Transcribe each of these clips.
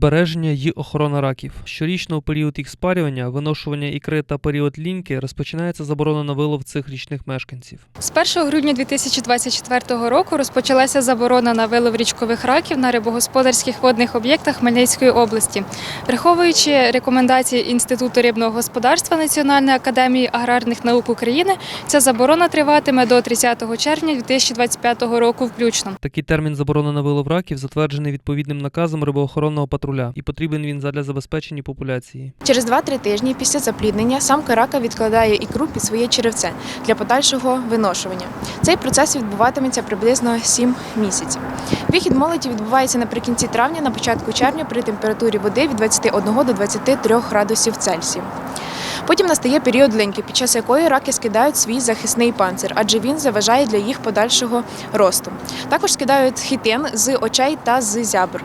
збереження й охорона раків. Щорічно у період їх спарювання, виношування ікри та період ліньки розпочинається заборона на вилов цих річних мешканців. З 1 грудня 2024 року розпочалася заборона на вилов річкових раків на рибогосподарських водних об'єктах Хмельницької області. Враховуючи рекомендації Інституту рибного господарства Національної академії аграрних наук України, ця заборона триватиме до 30 червня 2025 року включно. Такий термін заборони на вилов раків затверджений відповідним наказом рибоохоронного патруля, і потрібен він задля забезпечення популяції. Через 2-3 тижні після запліднення самка рака відкладає ікру під своє черевце для подальшого виношування. Цей процес відбуватиметься приблизно 7 місяців. Вихід молоді відбувається наприкінці травня, на початку червня при температурі води від 21 до 23 градусів Цельсію. Потім настає період линьки, під час якої раки скидають свій захисний панцир, адже він заважає для їх подальшого росту. Також скидають хітин з очей та з зябр.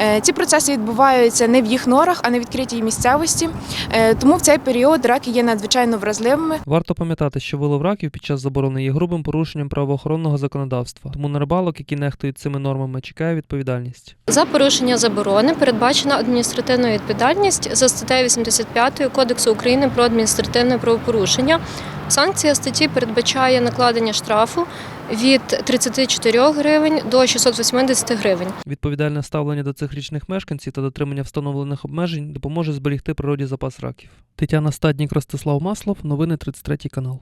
Е, Ці процеси відбуваються не в їх норах, а на відкритій місцевості. Е, Тому в цей період раки є надзвичайно вразливими. Варто пам'ятати, що вилов раків під час заборони є грубим порушенням правоохоронного законодавства, тому на рибалок, які нехтують цими нормами, чекає відповідальність. За порушення заборони передбачена адміністративна відповідальність за статтею 85 Кодексу України про адміністративне правопорушення. Санкція статті передбачає накладення штрафу від 34 гривень до 680 гривень. Відповідальне ставлення до цих річних мешканців та дотримання встановлених обмежень допоможе зберігти природі запас раків. Тетяна Стаднік, Ростислав Маслов, новини 33 канал.